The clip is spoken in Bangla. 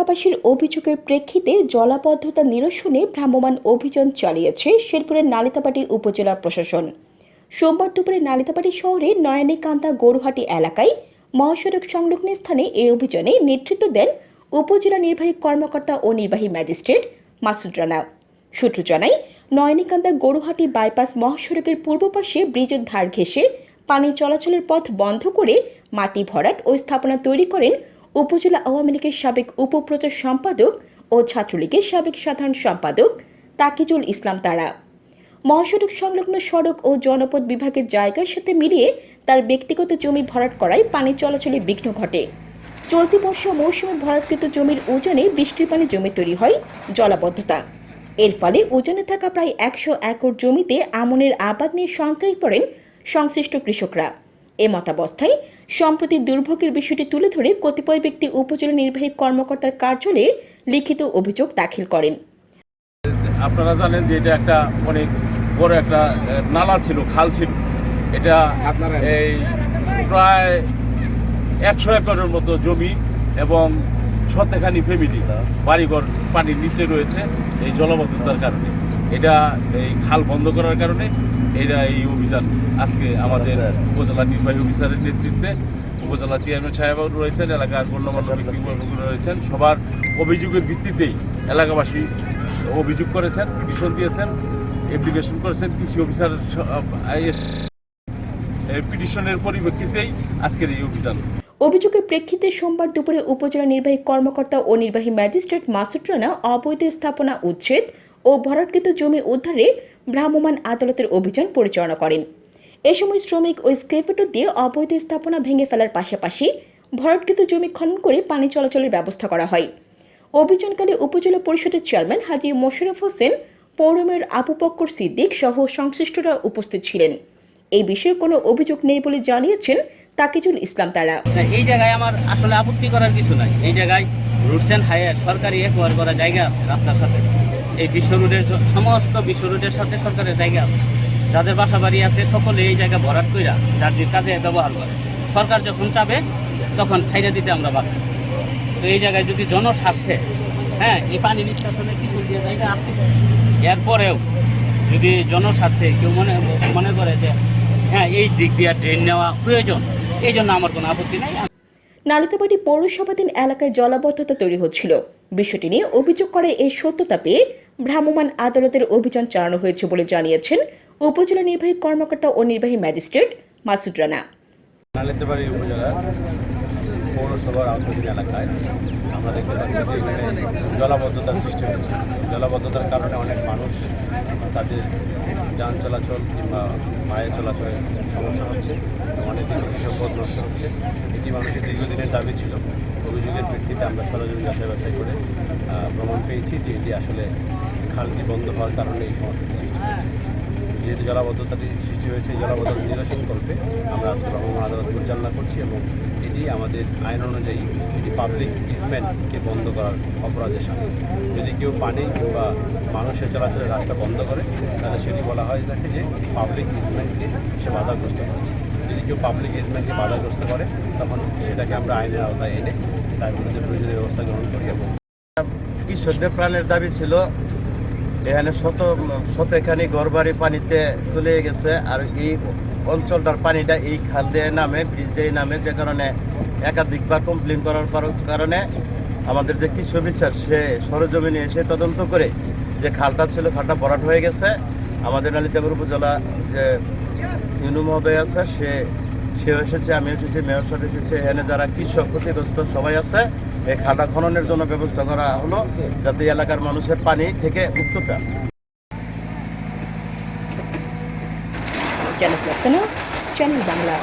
এলাকাবাসীর অভিযোগের প্রেক্ষিতে জলাবদ্ধতা নিরসনে ভ্রাম্যমাণ অভিযান চালিয়েছে শেরপুরের নালিতাবাড়ি উপজেলা প্রশাসন। সোমবার দুপুরে নালিতাবাড়ি শহরের নয়নীকান্দা গরুহাটি এলাকায় মহাসড়ক সংলগ্ন স্থানে এই অভিযানে নেতৃত্ব দেন উপজেলা নির্বাহী কর্মকর্তা ও নির্বাহী ম্যাজিস্ট্রেট মাসুদ রানা। সূত্র জানায় নয়নীকান্দা গরুহাটি বাইপাস মহাসড়কের পূর্ব পাশে ব্রিজের ধার ঘেঁষে পানি চলাচলের পথ বন্ধ করে মাটি ভরাট ও স্থাপনা তৈরি করেন উপজেলা আওয়ামী লীগের সাবেক উপপ্রচার সম্পাদক ও ছাত্রলীগের সাবেক সাধারণ সম্পাদক তাকিজুল ইসলাম তারা। মহাসড়ক সংলগ্ন সড়ক ও জনপদ বিভাগের জায়গার সাথে মিলিয়ে তার ব্যক্তিগত জমি ভরাট করায় পানি চলাচলে বিঘ্ন ঘটে। চলতি বর্ষা মৌসুমে ভরাটকৃত জমির ওজনে বৃষ্টির পানি জমি তৈরি হয় জলাবদ্ধতা। এর ফলে ওজনে থাকা প্রায় একশো একর জমিতে আমনের আবাদ নিয়ে শঙ্কায় পড়েন সংশ্লিষ্ট কৃষকরা। এ মতাবস্থায় সম্প্রতি দুর্ভোগের বিষয়টি তুলে ধরে কতিপয় ব্যক্তি উপজেলা নির্বাহী কর্মকর্তার কার্যালয়ে লিখিত অভিযোগ দাখিল করেন। আপনারা জানেন যে এটা একটা অনেক বড় একটা নালা ছিল খাল ছিল। এটা এই প্রায় একশো একরের মতো জমি এবং সতেখানি ফ্যামিলি বাড়িঘর পানির নিচে রয়েছে এই জলবদ্ধতার কারণে। এটা এই খাল বন্ধ করার কারণে এটা এই অভিযান। আজকে আমাদের উপজেলা নির্বাহী অফিসারের নেতৃত্বে উপজেলা চেয়ারম্যান সাহেব রয়েছেন এলাকার গণ্যমান্য ব্যক্তিবর্গগুলো রয়েছেন। সবার অভিযোগের ভিত্তিতেই এলাকাবাসী অভিযোগ করেছেন পিটিশন দিয়েছেন অ্যাপ্লিকেশন করেছেন কৃষি অফিসার পিটিশনের পরিপ্রেক্ষিতেই আজকের এই অভিযান। অভিযোগের প্রেক্ষিতে সোমবার দুপুরে উপজেলা নির্বাহী কর্মকর্তা ও নির্বাহী ম্যাজিস্ট্রেট মাসুদ রানা অবৈধ স্থাপনা উচ্ছেদ ও ভরাটকৃত জমি উদ্ধারে ভ্রাম্যমাণ আদালতের অভিযান পরিচালনা করেন। এ সময় শ্রমিক ও স্ক্রেপেটো দিয়ে অবৈধ স্থাপনা ভেঙে ফেলার পাশাপাশি ভরটকৃত জমি খনন করে পানি চলাচলের ব্যবস্থা করা হয়। অভিযানকালে উপজেলা পরিষদের চেয়ারম্যান হাজি মোশাররফ হোসেন, পৌর মেয়র আবু সিদ্দিক সহ সংশ্লিষ্টরা উপস্থিত ছিলেন। এই বিষয়ে কোনো অভিযোগ নেই বলে জানিয়েছেন তাকিজুল ইসলাম তারা। এই জায়গায় আমার আসলে আপত্তি করার কিছু নাই। এই জায়গায় রুটস অ্যান্ড হাইয়ার সরকারি একোয়ার করা জায়গা আছে রাস্তার সাথে। এই বিশ্ব রোডের সমস্ত বিশ্ব রোডের সাথে সরকারের জায়গা আছে। যাদের বাসা বাড়ি আছে সকলে এই জায়গা ভরাট কইরা যার কাজে ব্যবহার করে। সরকার যখন চাবে, তখন ছাইড়া দিতে আমরা বাধ্য। তো এই জায়গায় যদি জনস্বার্থে হ্যাঁ এই পানি নিষ্কাশনের কিছু যে জায়গা আছে, এরপরেও যদি জনস্বার্থে কেউ মনে মনে করে যে হ্যাঁ এই দিক দিয়ে ড্রেন নেওয়া প্রয়োজন, এই জন্য আমার কোনো আপত্তি নাই। নালিতাবাড়ি পৌরসভাধীন এলাকায় জলাবদ্ধতা তৈরি হচ্ছিল। বিষয়টি নিয়ে অভিযোগ করে এই সত্যতা পেয়ে ভ্রাম্যমাণ আদালতের অভিযান চালানো হয়েছে বলে জানিয়েছেন উপজেলা নির্বাহী কর্মকর্তা ও নির্বাহী ম্যাজিস্ট্রেট মাসুদ রানা। পৌরসভার আওতাধীন এলাকায় আমরা দেখতে পাচ্ছি এখানে জলাবদ্ধতার সৃষ্টি হয়েছে। জলাবদ্ধতার কারণে অনেক মানুষ তাদের যান চলাচল কিংবা মায়ের চলাচলে সমস্যা হচ্ছে, অনেক সম্পদ নষ্ট হচ্ছে। এটি মানুষের দীর্ঘদিনের দাবি ছিল। অভিযোগের প্রেক্ষিতে আমরা সরজমিন যাচাই বাছাই করে প্রমাণ পেয়েছি যে এটি আসলে খালটি বন্ধ হওয়ার কারণে এই সমস্যাটি সৃষ্টি হয়েছে। যেহেতু জলাবদ্ধতাটি সৃষ্টি হয়েছে জলাবদ্ধতা নিরসন করতে আমরা আজকে ভ্রাম্যমাণ আদালত পরিচালনা করছি এবং এটি আমাদের আইন অনুযায়ী এটি পাবলিক ইসমেন্টকে বন্ধ করার অপরাধের সাথে। যদি কেউ পানি কিংবা মানুষের চলাচলের রাস্তা বন্ধ করে, তাহলে সেটি বলা হয় থাকে যে পাবলিক ইসমেন্টকে সে বাধাগ্রস্ত করেছে। যদি কেউ পাবলিক ইসমেন্টকে বাধাগ্রস্ত করে, তখন সেটাকে আমরা আইনের আওতায় এনে তার বিরুদ্ধে প্রয়োজনীয় ব্যবস্থা গ্রহণ করি এবং কৃষকদের প্রাণের দাবি ছিল? এখানে শত, শতখানি ঘরবাড়ি পানিতে চলে গেছে আর এই অঞ্চলটার পানিটা এই খাল দিয়ে নামে, ব্রিজ দিয়ে নামে, যে কারণে একাধিকবার কমপ্লেন করার কারণে আমাদের যে কৃষি অফিসার, সে সরজমিনে এসে তদন্ত করে যে খালটা ছিল, খালটা ভরাট হয়ে গেছে। আমাদের নালিতাপুর উপজেলা যে ইউনু মহোদয় আছে, সে সে এসেছে আমি এসেছি, মেয়র সাহেব এসেছে। এখানে যারা কৃষক ক্ষতিগ্রস্ত সবাই আছে। এই খাদা খননের জন্য ব্যবস্থা করা হলো যাতে এলাকার মানুষের পানি থেকে মুক্ত জানাত চ্যানেল বাংলা।